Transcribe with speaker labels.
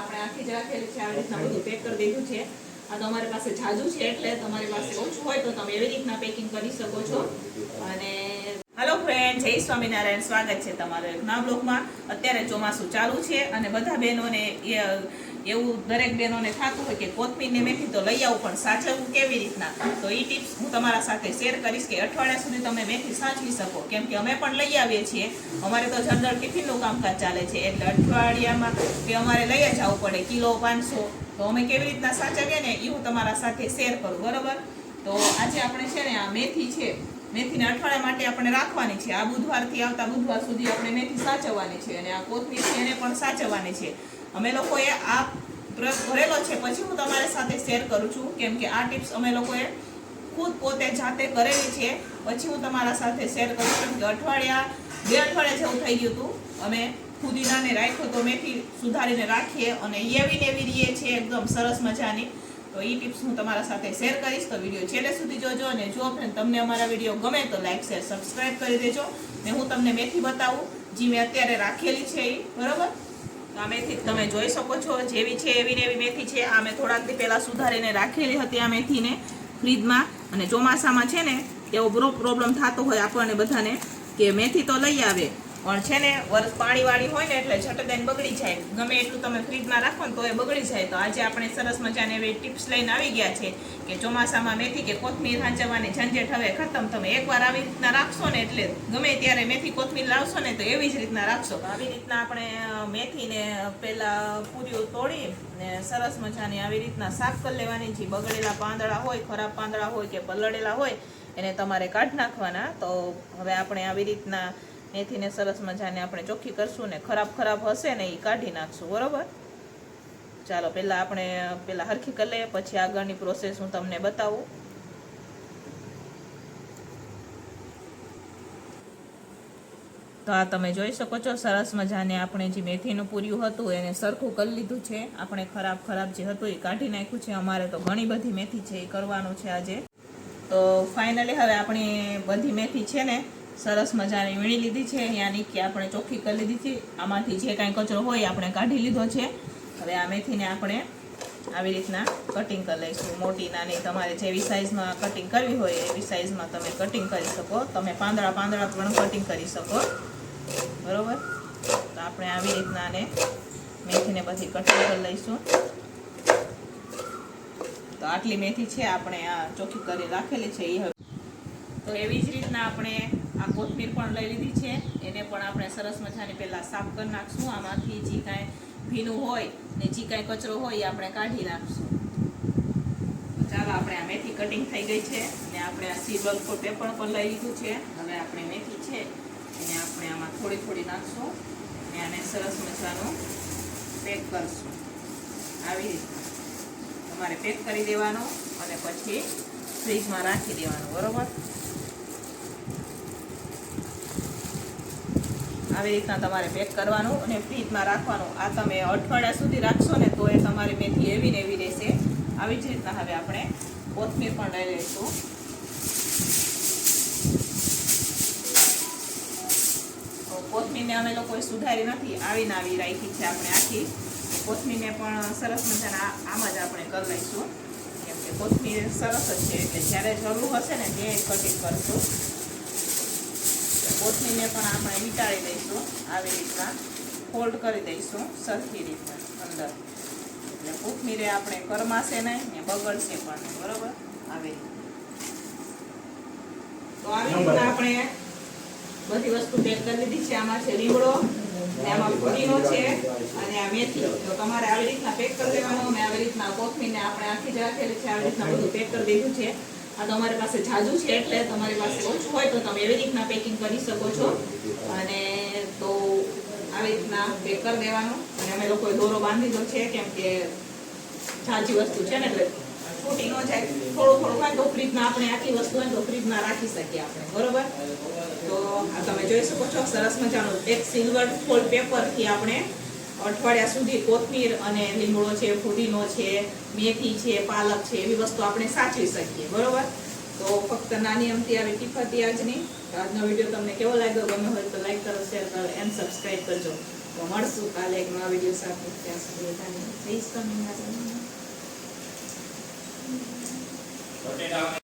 Speaker 1: આપણે આખી જ રાખેલી છે, આવી રીતના બધું પેક કરી દીધું છે. આ તમારી પાસે જાજુ છે, એટલે તમારી પાસે ઓછું હોય તો તમે એવી રીતના પેકિંગ કરી શકો છો. અને હેલો ફ્રેન્ડ જય સ્વામિનારાયણ. સ્વાગત છે તમારું એક નવા બ્લોગમાં અત્યારે ચોમાસું ચાલુ છે અને બધા બહેનોને એવું દરેક બહેનોને થતું હોય કે કોથમીરને મેથી તો લઈ આવું, પણ સાચવવું કેવી રીતના? તો એ ટિપ્સ હું તમારા સાથે શેર કરીશ કે અઠવાડિયા સુધી તમે મેથી સાચવી શકો. કેમ કે અમે પણ લઈ આવીએ છીએ. અમારે તો જનરલ ટિફિનનું કામકાજ ચાલે છે, એટલે અઠવાડિયામાં કે અમારે લઈ જ આવવું પડે કિલો પાંચસો. તો અમે કેવી રીતના સાચવીએ ને એ હું તમારા સાથે શેર કરું, બરોબર? તો આજે આપણે છે ને આ મેથી છે, મેથીને અઠવાડિયા માટે આપણે રાખવાની છે. આ બુધવારથી આવતા બુધવાર સુધી આપણે મેથી સાચવવાની છે અને આ કોથમીર છે એને પણ સાચવવાની છે. અમે લોકોએ આ પ્રયોગ ભરેલો છે. પછી હું તમારી સાથે શેર કરું છું કેમ કે આ ટિપ્સ અમે લોકોએ ખુદ પોતે જાતે કરેલી છે. પછી હું તમારા સાથે શેર કરું છું કે અઠવાડિયા, બે અઠવાડિયા જેવું થઈ ગયું હતું. અમે ફુદીનાને રાખ્યો તો મેથી સુધારીને રાખીએ અને એવી ને એવી રીએ છે એકદમ સરસ મજાની. તો એ ટિપ્સ હું તમારા સાથે શેર કરીશ. તો વીડિયો છેલ્લે સુધી જોજો અને જો ફ્રેન્ડ તમને અમારા વીડિયો ગમે તો લાઈક શેર સબસ્ક્રાઈબ કરી દેજો. ને હું તમને મેથી બતાવું. જે મેં અત્યારે રાખેલી છે એ બરોબર? તો આ મેથી તમે જોઈ શકો છો, જેવી છે એવી ને એવી મેથી છે. આ મેં થોડાક દી પહેલા સુધારીને રાખેલી હતી આ મેથીને ફ્રીજમાં. અને ચોમાસામાં છે ને, એવો પ્રોબ્લેમ થતો હોય આપણને બધાને કે મેથી તો લઈ આવે પણ છે ને વરસ પાણીવાળી હોય ને એટલે છટદેન બગડી જાય. ગમે એટલું તમે ફ્રીજમાં રાખો ને તો એ બગડી જાય. તો આજે આપણે સરસ મજાની એવી ટિપ્સ લઈને આવી ગયા છે કે ચોમાસામાં મેથી કે કોથમીર હાંચવવાની ઝંઝટ હવે ખતમ. તમે એકવાર આવી રીતના રાખશો ને એટલે ગમે ત્યારે મેથી કોથમીર લાવશો ને તો એવી જ રીતના રાખશો. આવી રીતના આપણે મેથીને પેલા પૂરીઓ તોડી ને સરસ મજાની આવી રીતના સાફ કરી લેવાની. જે બગડેલા પાંદડા હોય, ખરાબ પાંદડા હોય કે પલળેલા હોય, એને તમારે કાઢી નાખવાના. તો હવે આપણે આવી રીતના મેથીને સરસ મજાને આપણે ચોખ્ખી કરશું ને ખરાબ ખરાબ હશે ને એ કાઢી નાખશું, બરાબર? ચાલો પહેલાં આપણે પહેલાં હરખી કરી લઈએ, પછી આગળની પ્રોસેસ હું તમને બતાવું. તો આ તમે જોઈ શકો છો, સરસ મજાને આપણે જે મેથીનું પૂર્યું હતું એને સરખું કરી લીધું છે. આપણે ખરાબ ખરાબ જે હતું એ કાઢી નાખ્યું છે. અમારે તો ઘણી બધી મેથી છે, એ કરવાનું છે આજે. તો ફાઇનલી હવે આપણી બધી મેથી છે ને સરસ મજાની વીણી લીધી છે. યાની કે આપણે ચોખ્ખી કરી લીધી છે. આમાંથી જે કાંઈ કચરો હોય આપણે કાઢી લીધો છે. હવે આ મેથીને આપણે આવી રીતના કટિંગ કરી લઈશું. મોટી, નાની, તમારે જેવી સાઇઝમાં કટિંગ કરવી હોય એવી સાઇઝમાં તમે કટિંગ કરી શકો. તમે પાંદડા પાંદડા પણ કટિંગ કરી શકો. બરોબર? તો આપણે આવી રીતના આને મેથીને બધી કટિંગ કરી લઈશું. તો આટલી મેથી છે, આપણે આ ચોખ્ખી કરી રાખેલી છે. એ હવે તો એવી જ રીતના આપણે આ કોથમીર પણ લઈ લીધી છે. એને પણ આપણે સરસ મજાની પહેલાં સાફ કરી નાખશું. આમાંથી જે કાંઈ ભીનું હોય ને જે કાંઈ કચરો હોય એ આપણે કાઢી નાખશું. ચાલો આપણે આ મેથી કટિંગ થઈ ગઈ છે અને આપણે આ સિલ્વર ફોર પેપર પણ લઈ લીધું છે. હવે આપણે મેથી છે એને આપણે આમાં થોડી થોડી નાખશું અને આને સરસ મજાનું પેક કરશું. આવી રીતના તમારે પેક કરી દેવાનું અને પછી ફ્રીજમાં રાખી દેવાનું, બરોબર? આવી રીતના તમારે પેક કરવાનું અને ફ્રીજમાં રાખવાનું. આ તમે અઠવાડિયા સુધી રાખશો ને તો એ તમારી મેથી એવી ને એવી રહેશે. આવી જ રીતના હવે આપણે કોથમીર પણ લઈ લઈશું. કોથમીરને અમે લોકોએ સુધારી નથી આવીને આવી રાખી છે આપણે આખી. કોથમીરને પણ સરસ મજાના આમ જ આપણે કરી લઈશું. કેમ કે કોથમીર સરસ જ છે, એટલે જ્યારે જરૂર હશે ને તે કટિંગ કરશું. કોથમીરને પણ આપણે વીંટાળી દઈશું આવી રીતના. ફોલ્ડ કરી દઈશું સરખી રીતના અંદર. એટલે કોથમીરે આપણે કરમાશે નહીં ને બગડશે પણ બરોબર? આવી તો આવી રીતના આપણે બધી વસ્તુ પેક કરી લીધી છે. આમાં છે લીમડો ને આમાં પુદીનો છે અને આ મેથી. તો તમારે આવી રીતના પેક કરી લેવાનું. અને આવી રીતના કોથમીરને આપણે આખી જ રાખેલી છે. આવી રીતના બધું પેક કરી દીધું છે. આ તમારી પાસે જાજુ છે, એટલે તમારી પાસે ઓછું હોય તો તમે એવી રીતના પેકિંગ કરી શકો છો. અને તો આવી રીતના પેક કરી દેવાનું. અને અમે લોકોએ દોરો બાંધી દો છે, કેમ કે જાજી વસ્તુ છે ને, એટલે છૂટી ન જાય. થોડું થોડું હોય તો ફ્રીજમાં આપણે આખી વસ્તુ હોય તો ફ્રીજમાં રાખી શકીએ આપણે, બરોબર? તો આ તમે જોઈ શકો છો, સરસ મજાનું એક સિલ્વર ફોલ પેપરથી આપણે અઠવાડિયા સુધી કોથમીર અને લીમડો છે, ફુદીનો છે, મેથી છે, પાલક છે, એવી વસ્તુ આપણે સાચવી શકીએ, બરોબર? તો ફક્ત નાની અમથી આવી ટીપ હતી આજની આજનો વીડિયો તમને કેવો લાગ્યો? ગમે હોય તો લાઈક કરો, શેર કરો, એન્ડ સબસ્ક્રાઈબ કરજો. તો મળશું કાલે એક નવા વીડિયો સાથે. ત્યાં સુધી જય
Speaker 2: બટેટા